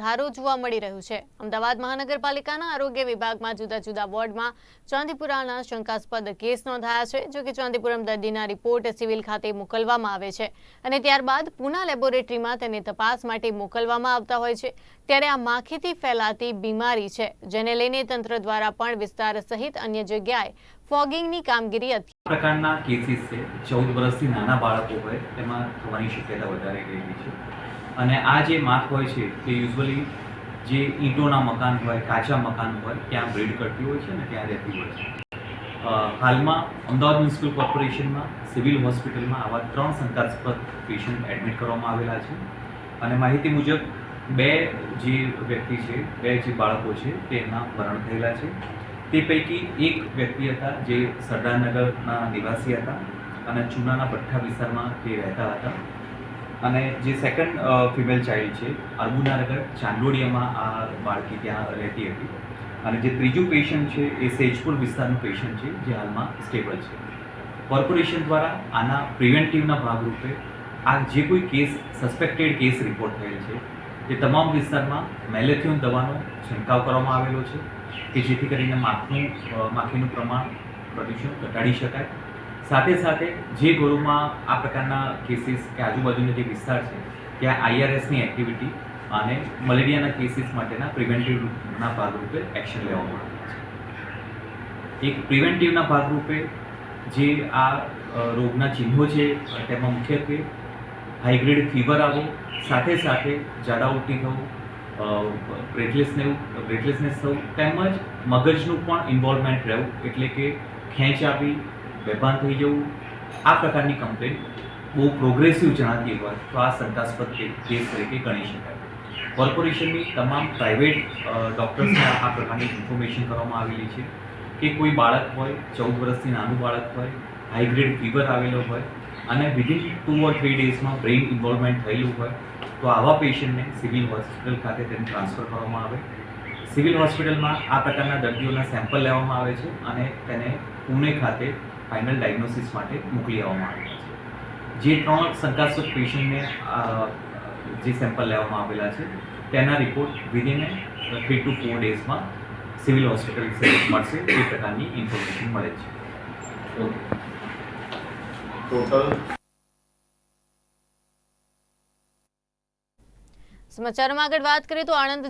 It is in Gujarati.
વધારો જોવા મળી રહ્યું છે. અમદાવાદ મહાનગરપાલિકાના આરોગ્ય વિભાગમાં જુદા જુદા વોર્ડમાં ચાંદીપુરાના શંકાસ્પદ કેસ નોંધાયા છે, જો કે ચાંદીપુરમ દર્દીના રિપોર્ટ સિવિલ ખાતે મોકલવામાં આવે છે અને ત્યારબાદ પુના લેબોરેટરીમાં તેને તપાસ માટે મોકલવામાં આવતા હોય છે. ત્યારે આ માખીથી ફેલાતી બીમારી છે, જેને લઈને તંત્ર દ્વારા પણ વિસ્તાર સહિત અન્ય જગ્યાએ ફોગિંગની કામગીરી હતી પ્રકારના કેસીસ છે, ચૌદ વર્ષથી નાના બાળકો હોય, તેમાં થવાની શક્યતા વધારે રહેલી છે. અને આ જે માખ હોય છે, તે યુઝવલી જે ઈંટોના મકાન હોય, કાચા મકાન હોય, ત્યાં બ્રીડ કરતી હોય છે ને ત્યાં રહેતી હોય છે. હાલમાં અમદાવાદ મ્યુનિસિપલ કોર્પોરેશનમાં, સિવિલ હોસ્પિટલમાં આવા ત્રણ શંકાસ્પદ પેશન્ટ એડમિટ કરવામાં આવેલા છે. અને માહિતી મુજબ બે જે વ્યક્તિ છે, બે જે બાળકો છે તેમના મરણ થયેલા છે. તે પૈકી એક વ્યક્તિ હતા જે સરદારનગરના નિવાસી હતા અને ચૂનાના ભઠ્ઠા વિસ્તારમાં તે રહેતા હતા. અને જે સેકન્ડ ફિમેલ ચાઇલ્ડ છે અર્બુનાનગર ચાંદોડિયામાં આ બાળકી ત્યાં રહેતી હતી. અને જે ત્રીજું પેશન્ટ છે, એ સેજપુર વિસ્તારનું પેશન્ટ છે, જે હાલમાં સ્ટેબલ છે. કોર્પોરેશન દ્વારા આના પ્રિવેન્ટિવના ભાગરૂપે આ જે કોઈ કેસ સસ્પેક્ટેડ કેસ રિપોર્ટ થયેલ છે તે તમામ વિસ્તારમાં મેલેથિયોન દવાનો છંટકાવ કરવામાં આવેલો છે કે જેથી કરીને માખનું માખીનું પ્રમાણ પ્રદૂષણ ઘટાડી શકાય. સાથે સાથે જે ગોરુમાં આ પ્રકારના કેસીસ કે આજુબાજુનો જે વિસ્તાર છે, ત્યાં આઈઆરએસની એક્ટિવિટી અને મલેરિયાના કેસીસ માટેના પ્રિવેન્ટિવના ભાગરૂપે એક્શન લેવામાં આવે છે. એક પ્રિવેન્ટિવના ભાગરૂપે જે આ રોગના ચિહ્નો છે, તેમાં મુખ્યત્વે હાઈગ્રેડ ફીવર આવો, સાથે સાથે ઝાડા ઉલટી થવું બ્રેથલેસને બ્રેથલેસનેસ થવું, તેમજ મગજનું પણ ઇન્વોલ્વમેન્ટ રહેવું, એટલે કે ખેંચ આવી, બેભાન થઈ જવું, આ પ્રકારની કમ્પ્લેન બહુ પ્રોગ્રેસિવ જણાતી હોય, તો આ શંકાસ્પદ કેસ તરીકે ગણી શકાય. કોર્પોરેશનની તમામ પ્રાઇવેટ ડૉક્ટર્સને આ પ્રકારની ઇન્ફોર્મેશન કરવામાં આવેલી છે કે કોઈ બાળક હોય, ચૌદ વર્ષથી નાનું બાળક હોય હાઈગ્રેડ ફીવર આવેલો હોય અને વિધિન ટુ ઓર થ્રી ડેઝમાં બ્રેઇન ઇન્વોલ્વમેન્ટ થયેલું હોય, તો આવા પેશન્ટને સિવિલ હોસ્પિટલ ખાતે તેને ટ્રાન્સફર કરવામાં આવે. સિવિલ હોસ્પિટલમાં આ પ્રકારના દર્દીઓના સેમ્પલ લેવામાં આવે છે અને તેને પુણે ખાતે ફાઇનલ ડાયગ્નોસિસ માટે મોકલી આવવામાં આવે છે. જે ત્રણ શંકાસ્પદ પેશન્ટને જે સેમ્પલ લેવામાં આવેલા છે, તેના report within three two four ડેઝમાં civil hospital મળશે, એ પ્રકારની ઇન્ફોર્મેશન મળે છે. ટોટલ સમાચારમાં આગળ વાત કરીએ તો આણંદ